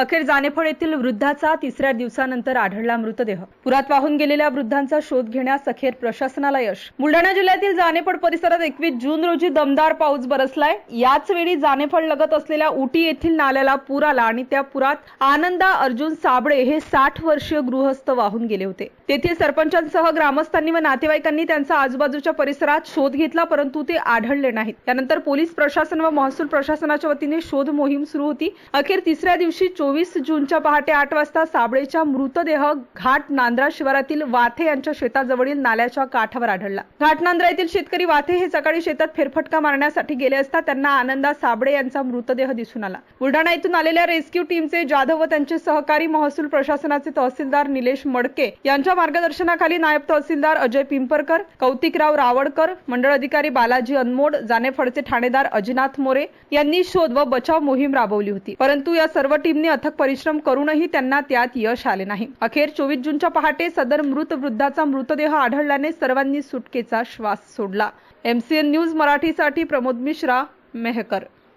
अखेर जानेफळ येथील वृद्धाचा तिसऱ्या दिवसानंतर आढळला मृतदेह. पुरात वाहून गेलेल्या वृद्धांचा शोध घेण्यास अखेर प्रशासनाला यश. बुलढाणा जिल्ह्यातील जानेफळ परिसरात एकवीस जून रोजी दमदार पाऊस बरसलाय. याच वेळी जानेफळ लगत असलेल्या उटी येथील नाल्याला पूर आला आणि त्या पुरात आनंदा अर्जुन साबळे हे साठ वर्षीय गृहस्थ वाहून गेले होते. तेथील सरपंचांसह ग्रामस्थांनी व नातेवाईकांनी त्यांचा आजूबाजूच्या परिसरात शोध घेतला परंतु ते आढळले नाहीत. त्यानंतर पोलीस प्रशासन व महसूल प्रशासनाच्या वतीने शोध मोहीम सुरू होती. अखेर तिसऱ्या दिवशी चोवीस जूनच्या पहाटे आठ वाजता साबळेच्या मृतदेह घाट नांद्रा शिवारातील वाथे यांच्या शेताजवळील नाल्याच्या काठावर आढळला. घाट नांद्रा येथील शेतकरी वाथे हे सकाळी शेतात फेरफटका मारण्यासाठी गेले असता त्यांना आनंदा साबळे यांचा मृतदेह दिसून आला. बुलढाणा येथून आलेल्या रेस्क्यू टीमचे जाधव व त्यांचे सहकारी महसूल प्रशासनाचे तहसीलदार निलेश मडके यांच्या मार्गदर्शनाखाली नायब तहसीलदार अजय पिंपरकर कौतिकराव रावडकर मंडळ अधिकारी बालाजी अनमोड जानेफडचे ठाणेदार अजिनाथ मोरे यांनी शोध व बचाव मोहीम राबवली होती. परंतु या सर्व टीमने अथक परिश्रम करूनही त्यांना त्यात यश आले नाही. अखेर चोवीस जूनच्या पहाटे सदर मृत वृद्धाचा मृतदेह आढळल्याने सर्वांनी सुटकेचा श्वास सोडला. एमसीएन न्यूज मराठीसाठी प्रमोद मिश्रा मेहकर.